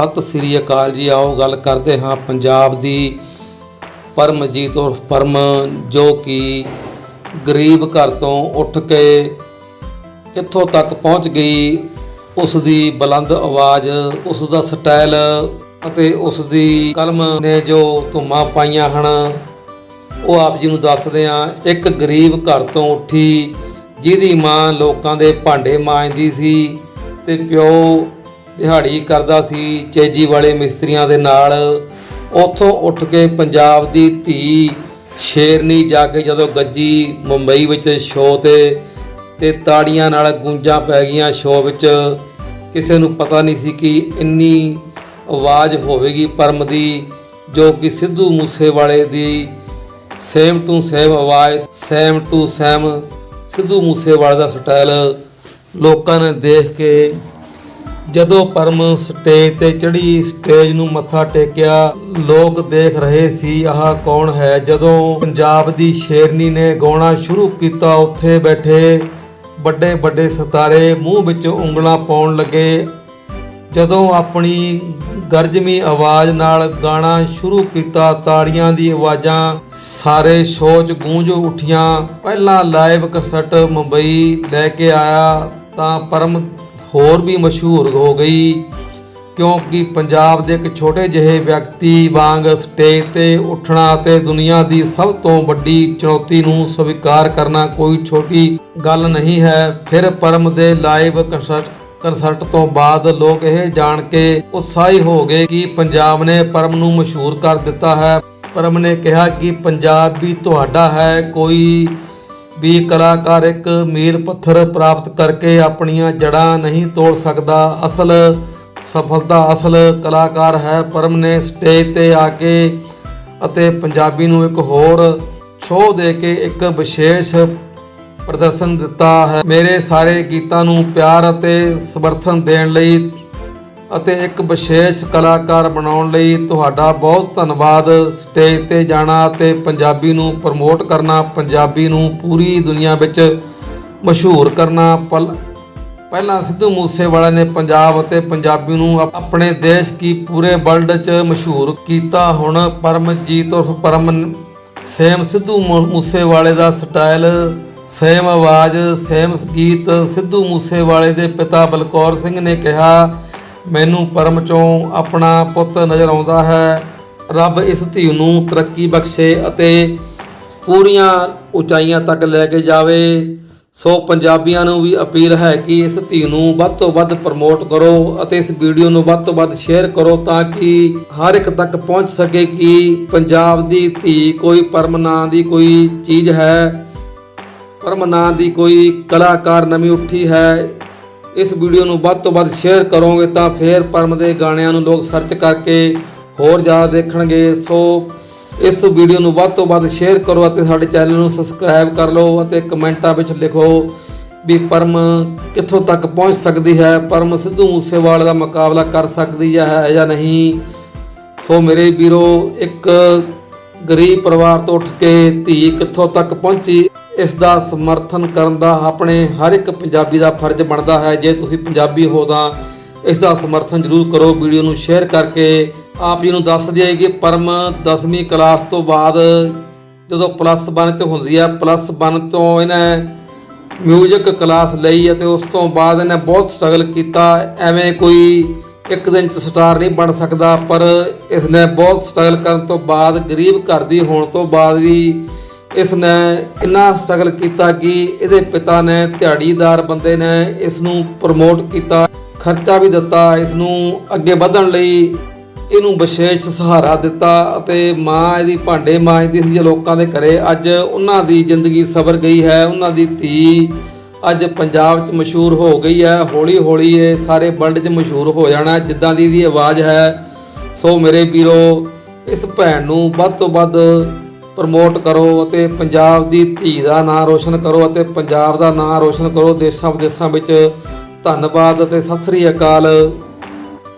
ਸਤਿ ਸ੍ਰੀ ਅਕਾਲ ਜੀ, ਆਓ ਗੱਲ ਕਰਦੇ ਹਾਂ ਪੰਜਾਬ ਦੀ ਪਰਮਜੀਤ ਔਰ ਪਰਮ ਜੋ ਕਿ ਗਰੀਬ ਘਰ ਤੋਂ ਉੱਠ ਕੇ ਕਿੱਥੋਂ ਤੱਕ ਪਹੁੰਚ ਗਈ, ਉਸ ਦੀ ਬੁਲੰਦ ਆਵਾਜ਼, ਉਸ ਦਾ ਸਟਾਈਲ ਅਤੇ ਉਸ ਦੀ ਕਲਮ ਨੇ ਜੋ ਧੁੰਮਾਂ ਪਾਈਆਂ ਹਨ, ਉਹ ਆਪ ਜੀ ਨੂੰ ਦੱਸਦੇ ਆ ਇੱਕ ਗਰੀਬ ਘਰ ਤੋਂ ਉੱਠੀ ਜਿਹਦੀ ਮਾਂ ਲੋਕਾਂ ਦੇ ਭਾਂਡੇ ਮਾਂਜਦੀ ਸੀ ਤੇ ਪਿਓ ਦਿਹਾੜੀ ਕਰਦਾ ਸੀ, ਚੇਜੀ ਵਾਲੇ ਮਿਸਤਰੀਆਂ ਦੇ ਨਾਲ। ਉੱਥੋਂ ਉੱਠ ਕੇ ਪੰਜਾਬ ਦੀ ਧੀ ਸ਼ੇਰਨੀ ਜਾ ਕੇ ਜਦੋਂ ਗੱਜੀ ਮੁੰਬਈ ਵਿੱਚ ਸ਼ੋਅ ਤੇ ਤੇ ਤਾੜੀਆਂ ਨਾਲ ਗੂੰਜਾਂ ਪੈ ਗਈਆਂ ਸ਼ੋਅ ਵਿੱਚ। ਕਿਸੇ ਨੂੰ ਪਤਾ ਨਹੀਂ ਸੀ ਕਿ ਇੰਨੀ ਆਵਾਜ਼ ਹੋਵੇਗੀ ਪਰਮ ਦੀ, ਜੋ ਕਿ ਸਿੱਧੂ ਮੂਸੇਵਾਲੇ ਦੀ ਸੇਮ ਟੂ ਸੇਮ ਆਵਾਜ਼, ਸੇਮ ਟੂ ਸੇਮ ਸਿੱਧੂ ਮੂਸੇਵਾਲੇ ਦਾ ਸਟਾਈਲ ਲੋਕਾਂ ਨੇ ਦੇਖ ਕੇ ਜਦੋਂ ਪਰਮ ਸਟੇਜ ਤੇ ਚੜੀ ਸਟੇਜ ਨੂੰ ਮੱਥਾ ਟੇਕਿਆ, ਲੋਕ ਦੇਖ ਰਹੇ ਸੀ, ਆਹ ਕੌਣ ਹੈ? ਜਦੋਂ ਪੰਜਾਬ ਦੀ ਸ਼ੇਰਨੀ ਨੇ ਗਾਉਣਾ ਸ਼ੁਰੂ ਕੀਤਾ, ਉੱਥੇ ਬੈਠੇ ਵੱਡੇ ਵੱਡੇ ਸਿਤਾਰੇ ਮੂੰਹ ਵਿੱਚ ਉਂਗਲਾਂ ਪਾਉਣ ਲੱਗੇ। ਜਦੋਂ ਆਪਣੀ ਗਰਜਮੀ ਆਵਾਜ਼ ਨਾਲ ਗਾਣਾ ਸ਼ੁਰੂ ਕੀਤਾ, ਤਾੜੀਆਂ ਦੀ ਆਵਾਜ਼ਾਂ ਸਾਰੇ ਸੋਚ ਗੂੰਜ ਉੱਠੀਆਂ। ਪਹਿਲਾਂ ਲਾਈਵ ਕਸਟ ਮੁੰਬਈ ਲੈ ਕੇ ਆਇਆ, ਤਾਂ ਪਰਮ ਹੋਰ ਵੀ ਮਸ਼ਹੂਰ ਹੋ ਗਈ, ਕਿਉਂਕਿ ਪੰਜਾਬ ਦੇ ਇੱਕ ਛੋਟੇ ਜਿਹੇ ਵਿਅਕਤੀ ਵਾਂਗ ਸਟੇਜ ਤੇ ਉੱਠਣਾ ਅਤੇ ਦੁਨੀਆ ਦੀ ਸਭ ਤੋਂ ਵੱਡੀ ਚੁਣੌਤੀ ਨੂੰ ਸਵੀਕਾਰ ਕਰਨਾ ਕੋਈ ਛੋਟੀ ਗੱਲ ਨਹੀਂ ਹੈ। ਫਿਰ ਪਰਮ ਦੇ ਲਾਈਵ ਕਨਸਰਟ ਕਨਸਰਟ ਤੋਂ ਬਾਅਦ ਲੋਕ ਇਹ ਜਾਣ ਕੇ ਉਤਸ਼ਾਹੀ ਹੋ ਗਏ ਕਿ ਪੰਜਾਬ ਨੇ ਪਰਮ ਨੂੰ ਮਸ਼ਹੂਰ ਕਰ ਦਿੱਤਾ ਹੈ। ਪਰਮ ਨੇ ਕਿਹਾ ਕਿ ਪੰਜਾਬ ਵੀ ਤੁਹਾਡਾ ਹੈ, ਕੋਈ ਵੀ ਕਲਾਕਾਰ ਇੱਕ ਮੀਲ ਪੱਥਰ ਪ੍ਰਾਪਤ ਕਰਕੇ ਆਪਣੀਆਂ ਜੜ੍ਹਾਂ ਨਹੀਂ ਤੋੜ ਸਕਦਾ। ਅਸਲ ਸਫਲਤਾ ਅਸਲ ਕਲਾਕਾਰ ਹੈ ਪਰਮ ਨੇ ਸਟੇਜ ਤੇ ਆ ਕੇ ਅਤੇ ਪੰਜਾਬੀ ਨੂੰ ਇੱਕ ਹੋਰ ਸ਼ੋਅ ਦੇ ਕੇ ਇੱਕ ਵਿਸ਼ੇਸ਼ ਪ੍ਰਦਰਸ਼ਨ ਦਿੱਤਾ ਹੈ। ਮੇਰੇ ਸਾਰੇ ਗੀਤਾਂ ਨੂੰ ਪਿਆਰ ਅਤੇ ਸਮਰਥਨ ਦੇਣ ਲਈ ਅਤੇ ਇੱਕ ਵਿਸ਼ੇਸ਼ ਕਲਾਕਾਰ ਬਣਾਉਣ ਲਈ ਤੁਹਾਡਾ ਬਹੁਤ ਧੰਨਵਾਦ। ਸਟੇਜ ਤੇ ਜਾਣਾ ਅਤੇ ਪੰਜਾਬੀ ਨੂੰ ਪ੍ਰਮੋਟ ਕਰਨਾ, ਪੰਜਾਬੀ ਨੂੰ ਪੂਰੀ ਦੁਨੀਆ ਵਿੱਚ ਮਸ਼ਹੂਰ ਕਰਨਾ। ਪਲ, ਪਹਿਲਾਂ ਸਿੱਧੂ ਮੂਸੇਵਾਲਾ ਨੇ ਪੰਜਾਬ ਅਤੇ ਪੰਜਾਬੀ ਨੂੰ ਆਪਣੇ ਦੇਸ਼ ਕੀ ਪੂਰੇ ਵਰਲਡ 'ਚ ਮਸ਼ਹੂਰ ਕੀਤਾ। ਹੁਣ ਪਰਮਜੀਤ ਉਰਫ ਪਰਮ ਸੇਮ ਸਿੱਧੂ ਮੂ- ਮੂਸੇਵਾਲੇ ਦਾ ਸਟਾਈਲ, ਸੇਮ ਆਵਾਜ਼, ਸੇਮ ਗੀਤ ਸਿੱਧੂ ਮੂਸੇਵਾਲੇ ਦੇ ਪਿਤਾ ਬਲਕੌਰ ਸਿੰਘ ਨੇ ਕਿਹਾ। ਮੈਨੂੰ ਪਰਮ ਚੋਂ ਆਪਣਾ ਪੁੱਤ ਨਜ਼ਰ ਆਉਂਦਾ ਹੈ। ਰੱਬ ਇਸ ਧੀ ਨੂੰ ਤਰੱਕੀ ਬਖਸ਼ੇ ਅਤੇ ਪੂਰੀਆਂ ਉਚਾਈਆਂ ਤੱਕ ਲੈ ਕੇ ਜਾਵੇ। ਸੋ ਪੰਜਾਬੀਆਂ ਨੂੰ ਵੀ ਅਪੀਲ ਹੈ ਕਿ ਇਸ ਧੀ ਨੂੰ ਵੱਧ ਤੋਂ ਵੱਧ ਪ੍ਰਮੋਟ ਕਰੋ ਅਤੇ ਇਸ ਵੀਡੀਓ ਨੂੰ ਵੱਧ ਤੋਂ ਵੱਧ ਸ਼ੇਅਰ ਕਰੋ ਤਾਂ ਕਿ ਹਰ ਇੱਕ ਤੱਕ ਪਹੁੰਚ ਸਕੇ ਕਿ ਪੰਜਾਬ ਦੀ ਧੀ ਕੋਈ ਪਰਮ ਨਾਂ ਦੀ ਕੋਈ ਚੀਜ਼ ਹੈ। ਪਰਮ ਨਾਂ ਦੀ ਕੋਈ ਕਲਾਕਾਰ ਨਵੀਂ ਉੱਠੀ ਹੈ। ਇਸ ਵੀਡੀਓ ਨੂੰ ਵੱਧ ਤੋਂ ਵੱਧ ਸ਼ੇਅਰ ਕਰੋਗੇ ਤਾਂ ਫੇਰ ਪਰਮ ਦੇ ਗਾਣਿਆਂ ਨੂੰ ਲੋਕ ਸਰਚ ਕਰਕੇ ਹੋਰ ਜ਼ਿਆਦਾ ਦੇਖਣਗੇ। ਸੋ ਇਸ ਵੀਡੀਓ ਨੂੰ ਵੱਧ ਤੋਂ ਵੱਧ ਸ਼ੇਅਰ ਕਰੋ ਅਤੇ ਸਾਡੇ ਚੈਨਲ ਨੂੰ ਸਬਸਕ੍ਰਾਈਬ ਕਰ ਲਓ ਅਤੇ ਕਮੈਂਟਾਂ ਵਿੱਚ ਲਿਖੋ ਵੀ ਪਰਮ ਕਿੱਥੋਂ ਤੱਕ ਪਹੁੰਚ ਸਕਦੀ ਹੈ? ਪਰਮ ਸਿੱਧੂ ਮੂਸੇਵਾਲੇ ਦਾ ਮੁਕਾਬਲਾ ਕਰ ਸਕਦੀ ਹੈ ਜਾਂ ਨਹੀਂ? ਸੋ ਮੇਰੇ ਵੀਰੋ, ਇੱਕ ਗਰੀਬ ਪਰਿਵਾਰ ਤੋਂ ਉੱਠ ਕੇ ਧੀ ਕਿੱਥੋਂ ਤੱਕ ਪਹੁੰਚੀ? ਇਸ ਦਾ ਸਮਰਥਨ ਕਰਨ ਦਾ ਆਪਣੇ ਹਰ ਇੱਕ ਪੰਜਾਬੀ ਦਾ ਫਰਜ਼ ਬਣਦਾ ਹੈ। ਜੇ ਤੁਸੀਂ ਪੰਜਾਬੀ ਹੋ ਤਾਂ ਇਸ ਦਾ ਸਮਰਥਨ ਜ਼ਰੂਰ ਕਰੋ। ਵੀਡੀਓ ਨੂੰ ਸ਼ੇਅਰ ਕਰਕੇ ਆਪ ਜੀ ਨੂੰ ਦੱਸ ਦਈਏ ਕਿ ਪਰਮ 10ਵੀਂ ਕਲਾਸ ਤੋਂ ਬਾਅਦ ਜਦੋਂ ਪਲੱਸ 1 ਚ ਹੁੰਦੀ ਹੈ ਪਲੱਸ 1 ਤੋਂ ਇਹਨੇ ਮਿਊਜ਼ਿਕ ਕਲਾਸ ਲਈ ਅਤੇ ਉਸ ਤੋਂ ਬਾਅਦ ਇਹਨੇ ਬਹੁਤ ਸਟਰਗਲ ਕੀਤਾ। ਐਵੇਂ ਕੋਈ ਇੱਕ ਦਿਨ ਚ ਸਟਾਰ ਨਹੀਂ ਬਣ ਸਕਦਾ, ਪਰ ਇਸ ਨੇ ਬਹੁਤ ਸਟਰਗਲ ਕਰਨ ਤੋਂ ਬਾਅਦ, ਗਰੀਬ ਘਰ ਦੀ ਹੋਣ ਤੋਂ ਬਾਅਦ ਵੀ ਇਸ ਨੇ ਇੰਨਾ ਸਟਰਗਲ ਕੀਤਾ ਕਿ ਇਹਦੇ ਪਿਤਾ ਨੇ ਦਿਹਾੜੀਦਾਰ ਬੰਦੇ ਨੇ ਇਸ ਨੂੰ ਪ੍ਰਮੋਟ ਕੀਤਾ, ਖਰਚਾ ਵੀ ਦਿੱਤਾ ਇਸ ਨੂੰ ਅੱਗੇ ਵਧਣ ਲਈ ਇਹਨੂੰ ਵਿਸ਼ੇਸ਼ ਸਹਾਰਾ ਦਿੱਤਾ ਅਤੇ ਮਾਂ ਇਹਦੀ ਭਾਂਡੇ ਮਾਂਜਦੀ ਸੀ ਜੇ ਲੋਕਾਂ ਦੇ ਘਰੇ। ਅੱਜ ਉਹਨਾਂ ਦੀ ਜ਼ਿੰਦਗੀ ਸਵਰ ਗਈ ਹੈ, ਉਹਨਾਂ ਦੀ ਧੀ ਅੱਜ ਪੰਜਾਬ 'ਚ ਮਸ਼ਹੂਰ ਹੋ ਗਈ ਹੈ ਹੌਲੀ ਹੌਲੀ ਇਹ ਸਾਰੇ ਵਰਲਡ 'ਚ ਮਸ਼ਹੂਰ ਹੋ ਜਾਣਾ, ਜਿੱਦਾਂ ਦੀ ਇਹਦੀ ਆਵਾਜ਼ ਹੈ। ਸੋ ਮੇਰੇ ਵੀਰੋ, ਇਸ ਭੈਣ ਨੂੰ ਵੱਧ ਤੋਂ ਵੱਧ ਪ੍ਰਮੋਟ ਕਰੋ ਅਤੇ ਪੰਜਾਬ ਦੀ ਧੀ ਦਾ ਨਾਂ ਰੋਸ਼ਨ ਕਰੋ ਅਤੇ ਪੰਜਾਬ ਦਾ ਨਾਂ ਰੋਸ਼ਨ ਕਰੋ। ਦੇਸ਼ਾਂ ਵਿਦੇਸ਼ਾਂ ਵਿੱਚ ਧੰਨਵਾਦ ਅਤੇ ਸਤਿ ਸ੍ਰੀ ਅਕਾਲ।